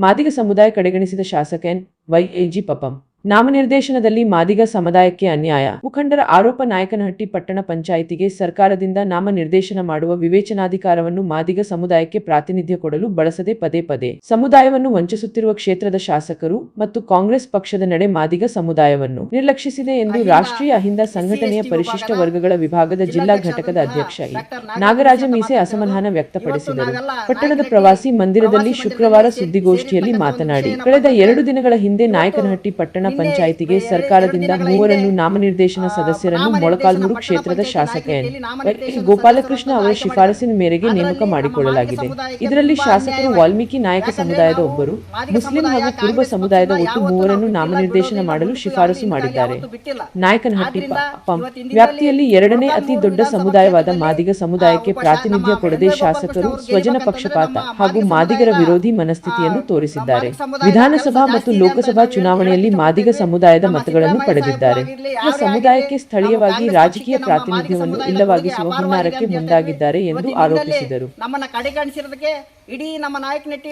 ಮಾದಿಗ ಸಮುದಾಯ ಕಡೆಗಣಿಸಿದ ಶಾಸಕ N Y AG ಪಪಂ ನಾಮನಿರ್ದೇಶನದಲ್ಲಿ ಮಾದಿಗ ಸಮುದಾಯಕ್ಕೆ ಅನ್ಯಾಯ. ಮುಖಂಡರ ಆರೋಪ ನಾಯಕನಹಟ್ಟಿ ಪಟ್ಟಣ ಪಂಚಾಯಿತಿಗೆ ಸರ್ಕಾರದಿಂದ ನಾಮನಿರ್ದೇಶನ ಮಾಡುವ ವಿವೇಚನಾಧಿಕಾರವನ್ನು ಮಾದಿಗ ಸಮುದಾಯಕ್ಕೆ ಪ್ರಾತಿನಿಧ್ಯ ಕೊಡಲು ಬಳಸದೆ ಪದೇ ಪದೇ. ಸಮುದಾಯವನ್ನು ವಂಚಿಸುತ್ತಿರುವ ಕ್ಷೇತ್ರದ ಶಾಸಕರು ಮತ್ತು ಕಾಂಗ್ರೆಸ್ ಪಕ್ಷದ ನಡೆ ಮಾದಿಗ ಸಮುದಾಯವನ್ನು ನಿರ್ಲಕ್ಷಿಸಿದೆ ಎಂದು ರಾಷ್ಟ್ರೀಯ ಅಹಿಂದ ಸಂಘಟನೆಯ ಪರಿಶಿಷ್ಟ ವರ್ಗಗಳ ವಿಭಾಗದ ಜಿಲ್ಲಾ ಘಟಕದ ಅಧ್ಯಕ್ಷ ಇ. ನಾಗರಾಜ ಮೀಸೆ ಅಸಮಾಧಾನ ವ್ಯಕ್ತಪಡಿಸಿದರು. ಪಟ್ಟಣದ ಪ್ರವಾಸಿ ಮಂದಿರದಲ್ಲಿ ಶುಕ್ರವಾರ ಸುದ್ದಿಗೋಷ್ಠಿಯಲ್ಲಿ ಮಾತನಾಡಿ. ಕಳೆದ ಎರಡು ದಿನಗಳ ಹಿಂದೆ ನಾಯಕನಹಟ್ಟಿ ಪಟ್ಟಣ ಪಂಚಾಯಿತಿಗೆ ಸರ್ಕಾರದಿಂದ ಮೂವರನ್ನು ನಾಮನಿರ್ದೇಶನ ಸದಸ್ಯರನ್ನು ಮೊಳಕಾಲ್ಮೂರು ಕ್ಷೇತ್ರದ ಶಾಸಕ ಎನ್. ಗೋಪಾಲಕೃಷ್ಣ ಅವರ ಶಿಫಾರಸಿನ ಮೇರೆಗೆ ನೇಮಕ ಮಾಡಿಕೊಳ್ಳಲಾಗಿದೆ. ಇದರಲ್ಲಿ ಶಾಸಕರು ವಾಲ್ಮೀಕಿ ನಾಯಕ ಸಮುದಾಯದ ಒಬ್ಬರು. ಮುಸ್ಲಿಂ ಹಾಗೂ ಕುರುಬ ಸಮುದಾಯದ ಒಟ್ಟು ಮೂವರನ್ನು ನಾಮನಿರ್ದೇಶನ ಮಾಡಲು ಶಿಫಾರಸು ಮಾಡಿದ್ದಾರೆ. ನಾಯಕನಹಟ್ಟಿ ಪಂ ವ್ಯಾಪ್ತಿಯಲ್ಲಿ ಎರಡನೇ ಅತಿ ದೊಡ್ಡ ಸಮುದಾಯವಾದ ಮಾದಿಗ ಸಮುದಾಯಕ್ಕೆ ಪ್ರಾತಿನಿಧ್ಯ ಕೊಡದೆ ಶಾಸಕರು ಸ್ವಜನ ಪಕ್ಷಪಾತ ಹಾಗೂ ಮಾದಿಗರ ವಿರೋಧಿ ಮನಸ್ಥಿತಿಯನ್ನು ತೋರಿಸಿದ್ದಾರೆ. ವಿಧಾನಸಭಾ ಮತ್ತು ಲೋಕಸಭಾ ಚುನಾವಣೆಯಲ್ಲಿ ಮಾದಿಗ ಸಮುದಾಯದ ಮತಗಳನ್ನು ಪಡೆದಿದ್ದಾರೆ. ಈ ಸಮುದಾಯಕ್ಕೆ ಸ್ಥಳೀಯವಾಗಿ ರಾಜಕೀಯ ಪ್ರಾತಿನಿಧ್ಯವನ್ನು ಇಲ್ಲವಾಗಿಸುವ ಹುನ್ನಾರಕ್ಕೆ ಮುಂದಾಗಿದ್ದಾರೆ ಎಂದು ಆರೋಪಿಸಿದರು. ನಮ್ಮನ್ನ ಕಡೆಗಣಿಸಿರೋದಕ್ಕೆ ಇಡೀ ನಮ್ಮ ನಾಯಕನಟ್ಟಿ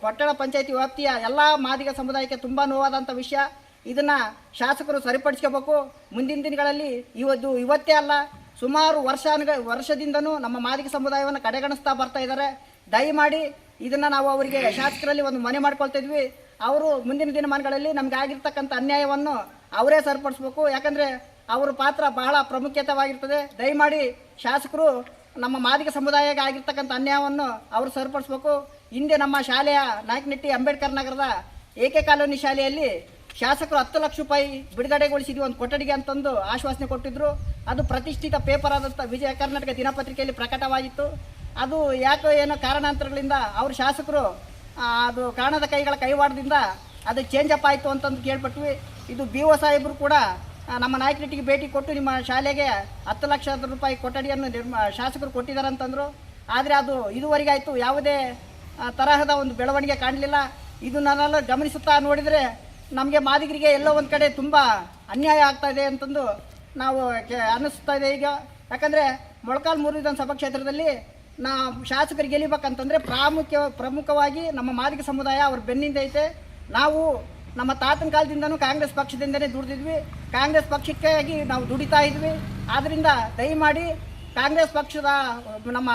ಪಟ್ಟಣ ಪಂಚಾಯತಿ ವ್ಯಾಪ್ತಿಯ ಎಲ್ಲ ಮಾದಿಗ ಸಮುದಾಯಕ್ಕೆ ತುಂಬಾ ನೋವಾದಂತ ವಿಷಯ. ಇದನ್ನ ಶಾಸಕರು ಸರಿಪಡಿಸ್ಕೋಬೇಕು. ಮುಂದಿನ ದಿನಗಳಲ್ಲಿ ಇವತ್ತು ಇವತ್ತೇ ಅಲ್ಲ ಸುಮಾರು ವರ್ಷ ವರ್ಷದಿಂದನೂ ನಮ್ಮ ಮಾದಿಗ ಸಮುದಾಯವನ್ನು ಕಡೆಗಣಿಸ್ತಾ ಬರ್ತಾ ಇದ್ದಾರೆ. ದಯಮಾಡಿ ಇದನ್ನ ನಾವು ಅವರಿಗೆ ಶಾಸಕರಲ್ಲಿ ಒಂದು ಮನೆ ಮಾಡ್ಕೊಳ್ತಾ ಇದ್ವಿ. ಅವರು ಮುಂದಿನ ದಿನಮಾನಗಳಲ್ಲಿ ನಮ್ಗೆ ಆಗಿರ್ತಕ್ಕಂಥ ಅನ್ಯಾಯವನ್ನು ಅವರೇ ಸರಿಪಡಿಸ್ಬೇಕು. ಯಾಕಂದ್ರೆ ಅವರ ಪಾತ್ರ ಬಹಳ ಪ್ರಾಮುಖ್ಯತವಾಗಿರ್ತದೆ. ದಯಮಾಡಿ ಶಾಸಕರು ನಮ್ಮ ಮಾದಿಗ ಸಮುದಾಯಕ್ಕೆ ಆಗಿರ್ತಕ್ಕಂಥ ಅನ್ಯಾಯವನ್ನು ಅವರು ಸರಿಪಡಿಸ್ಬೇಕು. ಹಿಂದೆ ನಮ್ಮ ಶಾಲೆಯ ನಾಯಕನಟ್ಟಿ ಅಂಬೇಡ್ಕರ್ ನಗರದ ಏಕೆ ಕಾಲೋನಿ ಶಾಲೆಯಲ್ಲಿ ಶಾಸಕರು ಹತ್ತು ಲಕ್ಷ ರೂಪಾಯಿ ಬಿಡುಗಡೆಗೊಳಿಸಿದ್ವಿ ಒಂದು ಕೊಠಡಿಗೆ ಅಂತಂದು ಆಶ್ವಾಸನೆ ಕೊಟ್ಟಿದ್ರು. ಅದು ಪ್ರತಿಷ್ಠಿತ ಪೇಪರ್ ಆದಂಥ ವಿಜಯ ಕರ್ನಾಟಕ ದಿನಪತ್ರಿಕೆಯಲ್ಲಿ ಪ್ರಕಟವಾಗಿತ್ತು. ಅದು ಯಾಕೋ ಏನೋ ಕಾರಣಾಂತರಗಳಿಂದ ಅವರು ಶಾಸಕರು ಅದು ಕಾಣದ ಕೈಗಳ ಕೈವಾಡದಿಂದ ಅದು ಚೇಂಜ್ ಅಪ್ ಆಯಿತು ಅಂತಂದು ಕೇಳ್ಪಟ್ವಿ. ಇದು ಬಿ ಒ ಸಾಹೇಬರು ಕೂಡ ನಮ್ಮ ನಾಯಕರಿಟ್ಟಿಗೆ ಭೇಟಿ ಕೊಟ್ಟು ನಿಮ್ಮ ಶಾಲೆಗೆ ಹತ್ತು ಲಕ್ಷ ರೂಪಾಯಿ ಕೊಠಡಿಯನ್ನು ನಿರ್ಮ, ಶಾಸಕರು ಕೊಟ್ಟಿದ್ದಾರೆ ಅಂತಂದರು ಆದರೆ ಅದು ಇದುವರೆಗೆ ಆಯಿತು, ಯಾವುದೇ ತರಹದ ಒಂದು ಬೆಳವಣಿಗೆ ಕಾಣಲಿಲ್ಲ. ಇದು ನಾನೆಲ್ಲ ಗಮನಿಸುತ್ತಾ ನೋಡಿದರೆ ನಮಗೆ ಮಾದಿಗರಿಗೆ ಎಲ್ಲೋ ಒಂದು ಕಡೆ ತುಂಬ ಅನ್ಯಾಯ ಆಗ್ತಾ ಇದೆ ಅಂತಂದು ನಾವು ಅನ್ನಿಸ್ತಾ ಇದೆ ಈಗ. ಯಾಕಂದರೆ ಮೊಳಕಾಲ್ಮೂರು ವಿಧಾನಸಭಾ ಕ್ಷೇತ್ರದಲ್ಲಿ ನಾ ಶಾಸಕರು ಗೆಲ್ಲಬೇಕಂತಂದರೆ ಪ್ರಾಮುಖ್ಯ ಪ್ರಮುಖವಾಗಿ ನಮ್ಮ ಮಾದಿಗ ಸಮುದಾಯ ಅವ್ರ ಬೆನ್ನಿಂದ ಐತೆ. ನಾವು ನಮ್ಮ ತಾತನ ಕಾಲದಿಂದನೂ ಕಾಂಗ್ರೆಸ್ ಪಕ್ಷದಿಂದನೇ ದುಡಿದಿದ್ವಿ. ಕಾಂಗ್ರೆಸ್ ಪಕ್ಷಕ್ಕಾಗಿ ನಾವು ದುಡಿತಾ ಇದ್ವಿ. ಆದ್ದರಿಂದ ದಯಮಾಡಿ ಕಾಂಗ್ರೆಸ್ ಪಕ್ಷದ ನಮ್ಮ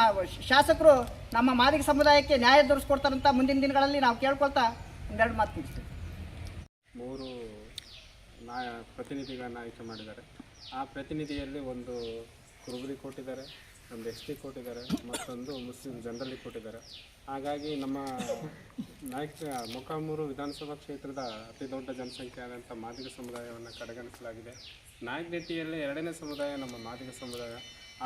ಶಾಸಕರು ನಮ್ಮ ಮಾದಿಗ ಸಮುದಾಯಕ್ಕೆ ನ್ಯಾಯ ದೊರಕಿಸ್ಕೊಡ್ತಾರಂತ ಮುಂದಿನ ದಿನಗಳಲ್ಲಿ ನಾವು ಕೇಳ್ಕೊಳ್ತಾ ಒಂದೆರಡು ಮಾತು ಮುಗಿಸ್ತೀವಿ ಮೂರು ನಾಯ ಪ್ರತಿನಿಧಿಗಳನ್ನ ಆಯ್ಕೆ ಮಾಡಿದ್ದಾರೆ. ಆ ಪ್ರತಿನಿಧಿಯಲ್ಲಿ ಒಂದು ಕುರುಬರಿ ಕೊಟ್ಟಿದ್ದಾರೆ. ಒಂದು ಎಸ್ ಟಿ ಕೊಟ್ಟಿದ್ದಾರೆ, ಮತ್ತೊಂದು ಮುಸ್ಲಿಂ ಜನರಲ್ಲಿ ಕೊಟ್ಟಿದ್ದಾರೆ. ಹಾಗಾಗಿ ನಮ್ಮ ನಾಯಕ, ಮೊಕಾಮೂರು ವಿಧಾನಸಭಾ ಕ್ಷೇತ್ರದ ಅತಿ ದೊಡ್ಡ ಜನಸಂಖ್ಯೆ ಆದಂಥ ಮಾದಿಗ ಸಮುದಾಯವನ್ನು ಕಡೆಗಣಿಸಲಾಗಿದೆ. ನಾಯಕನಟ್ಟಿಯಲ್ಲಿ ಎರಡನೇ ಸಮುದಾಯ ನಮ್ಮ ಮಾದಿಗ ಸಮುದಾಯ.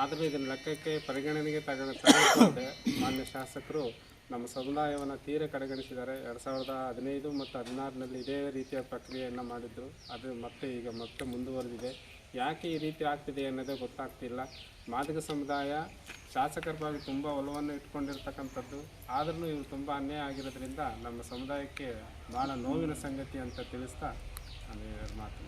ಆದರೆ ಇದನ್ನು ಲೆಕ್ಕಕ್ಕೆ ಪರಿಗಣನೆಗೆ ತಗೊಂಡ ತಗೊಳ್ದೆ ಮಾನ್ಯ ಶಾಸಕರು ನಮ್ಮ ಸಮುದಾಯವನ್ನು ತೀರ ಕಡೆಗಣಿಸಿದ್ದಾರೆ. ಎರಡು ಸಾವಿರದ ಹದಿನೈದು ಮತ್ತು ಹದಿನಾರರಲ್ಲಿ ಇದೇ ರೀತಿಯ ಪ್ರಕ್ರಿಯೆಯನ್ನು ಮಾಡಿದ್ದರು ಅದು ಮತ್ತೆ ಈಗ ಮತ್ತೆ ಮುಂದುವರೆದಿದೆ. ಯಾಕೆ ಈ ರೀತಿ ಆಗ್ತಿದೆ ಅನ್ನೋದೇ ಗೊತ್ತಾಗ್ತಿಲ್ಲ. ಮಾದಿಗ ಸಮುದಾಯ ಶಾಸಕರ ಬಗ್ಗೆ ತುಂಬ ಒಲವನ್ನು ಇಟ್ಕೊಂಡಿರ್ತಕ್ಕಂಥದ್ದು. ಆದ್ರೂ ಇವರು ತುಂಬ ಅನ್ಯಾಯ ಆಗಿರೋದ್ರಿಂದ ನಮ್ಮ ಸಮುದಾಯಕ್ಕೆ ಭಾಳ ನೋವಿನ ಸಂಗತಿ ಅಂತ ತಿಳಿಸ್ತಾ ನಾನು ಮಾತು